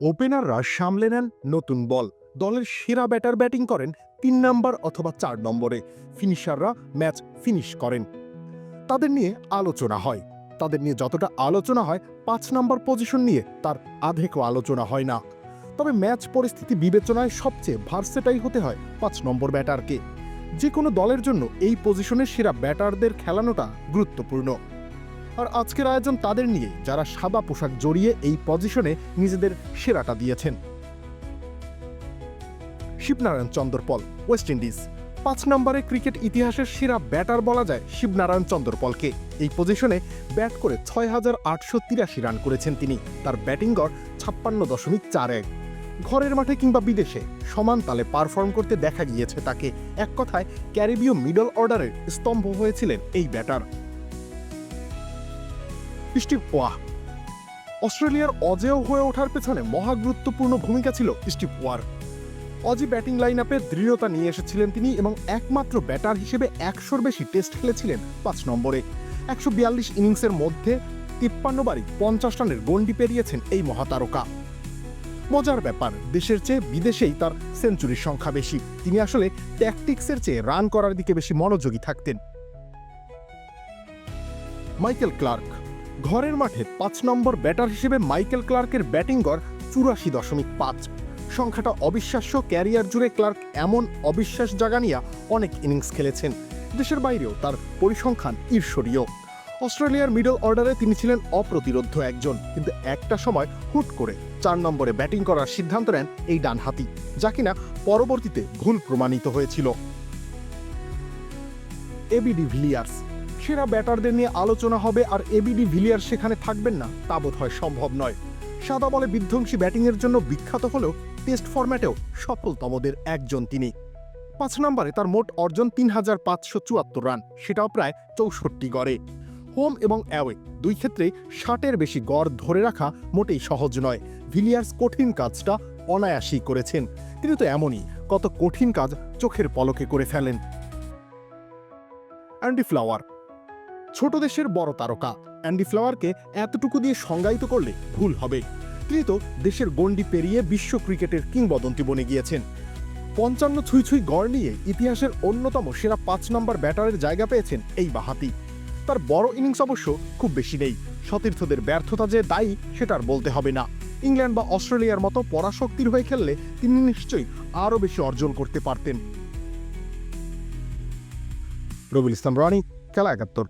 ওপেনাররা সামলে নেন নতুন বল। দলের সেরা ব্যাটার ব্যাটিং করেন তিন নম্বর অথবা চার নম্বরে। ফিনিশাররা ম্যাচ ফিনিশ করেন। তাদের নিয়ে আলোচনা হয়। তাদের নিয়ে যতটা আলোচনা হয়, পাঁচ নম্বর পজিশন নিয়ে তার আধেকও আলোচনা হয় না। তবে ম্যাচ পরিস্থিতি বিবেচনায় সবচেয়ে ভার্সেটাই হতে হয় পাঁচ নম্বর ব্যাটারকে। যে কোনো দলের জন্য এই পজিশনের সেরা ব্যাটারদের খেলানোটা গুরুত্বপূর্ণ। আর আজকের আয়োজন তাদের নিয়ে, যারা সাদা পোশাক জড়িয়ে এই পজিশনে নিজেদের সেরাটা দিয়েছেন। শিবনারায়ণ চন্দ্রপল ওয়েস্ট ইন্ডিজ পাঁচ নম্বরে ক্রিকেট ইতিহাসের সেরা ব্যাটার বলা যায় শিবনারায়ণ চন্দ্রপলকে। এই পজিশনে ব্যাট করে ছয় হাজার আটশো তিরাশি রান করেছেন তিনি। তার ব্যাটিং গড় ছাপ্পান্ন দশমিক চার এক। ঘরের মাঠে কিংবা বিদেশে সমান তালে পারফর্ম করতে দেখা গিয়েছে তাকে। এক কথায়, ক্যারিবীয় মিডল অর্ডারের স্তম্ভ হয়েছিলেন এই ব্যাটার স্টিভ ওয়াহ অস্ট্রেলিয়ার অজেয় হয়ে ওঠার পেছনে মহা গুরুত্বপূর্ণ ভূমিকা ছিল Steve Waugh Aussie batting line আপে দৃঢ়তা নিয়ে এসেছিলেন তিনি এবং একমাত্র ব্যাটার হিসেবে একশোর বেশি টেস্ট খেলেছিলেন পাঁচ নম্বরে। একশো বিয়াল্লিশ ইনিংসের মধ্যে তিপ্পান্ন বারই পঞ্চাশ রানের গন্ডি পেরিয়েছেন এই মহাতারকা। মজার ব্যাপার, দেশের চেয়ে বিদেশেই তার সেঞ্চুরির সংখ্যা বেশি। তিনি আসলে ট্যাকটিক্সের চেয়ে রান করার দিকে বেশি মনোযোগী থাকতেন। মাইকেল ক্লার্ক ঘরের মাঠে পাঁচ নম্বর ব্যাটার হিসেবে মাইকেল ক্লার্কের ব্যাটিং গড় চুরাশি দশমিক পাঁচ। সংখ্যাটা অবিশ্বাস্য, ক্যারিয়ার জুড়ে ক্লার্ক এমন অবিশ্বাস জাগানিয়া অনেক ইনিংস খেলেছেন। দেশের বাইরেও তার পরিসংখ্যান ঈর্ষরীয় অস্ট্রেলিয়ার মিডল অর্ডারে তিনি ছিলেন অপ্রতিরোধ্য একজন, কিন্তু একটা সময় হুট করে চার নম্বরে ব্যাটিং করার সিদ্ধান্ত নেন এই ডানহাতি, যা কিনা পরবর্তীতে ভুল প্রমাণিত হয়েছিল। এবিডি ভিলিয়ার্স সেরা ব্যাটারদের নিয়ে আলোচনা হবে আর এবিডি ভিলিয়ার্স সেখানে থাকবেন না, তা বোধ হয় সম্ভব নয়। সাদা বলে বিধ্বংসী ব্যাটিংয়ের জন্য বিখ্যাত হলেও টেস্ট ফরম্যাটেও সফলতমদের একজন তিনি। পাঁচ নম্বরে তার মোট অর্জন তিন হাজার পাঁচশো চুয়াত্তর রান, সেটাও প্রায় চৌষট্টি গড়ে। হোম এবং অ্যাওয়ে দুই ক্ষেত্রেই ষাটের বেশি গড় ধরে রাখা মোটেই সহজ নয়। ভিলিয়ার্স কঠিন কাজটা অনায়াসেই করেছেন। তিনি তো এমনই, কত কঠিন কাজ চোখের পলকে করে ফেলেন। অ্যান্ডি ফ্লাওয়ার ছোট দেশের বড় তারকা। অ্যান্ডি ফ্লাওয়ারকে এতটুকু দিয়ে সংজ্ঞায়িত করলে ভুল হবে। তিনি তো দেশের গণ্ডি পেরিয়ে বিশ্ব ক্রিকেটের কিংবদন্তি বনে গিয়েছেন। পঞ্চান্ন ছুঁই ছুঁই গড় নিয়ে ইতিহাসের অন্যতম সেরা পাঁচ নম্বর ব্যাটারের জায়গা পেয়েছেন এই বাহাতি। তার বড় ইনিংস অবশ্য খুব বেশি নেই। সতীর্থদের ব্যর্থতা যে দায়ী, সেটার বলতে হবে না। ইংল্যান্ড বা অস্ট্রেলিয়ার মতো পরাশক্তির হয়ে খেললে তিনি নিশ্চয়ই আরও বেশি অর্জন করতে পারতেন। রবিল ইসলাম রানি, খেলা একাত্তর।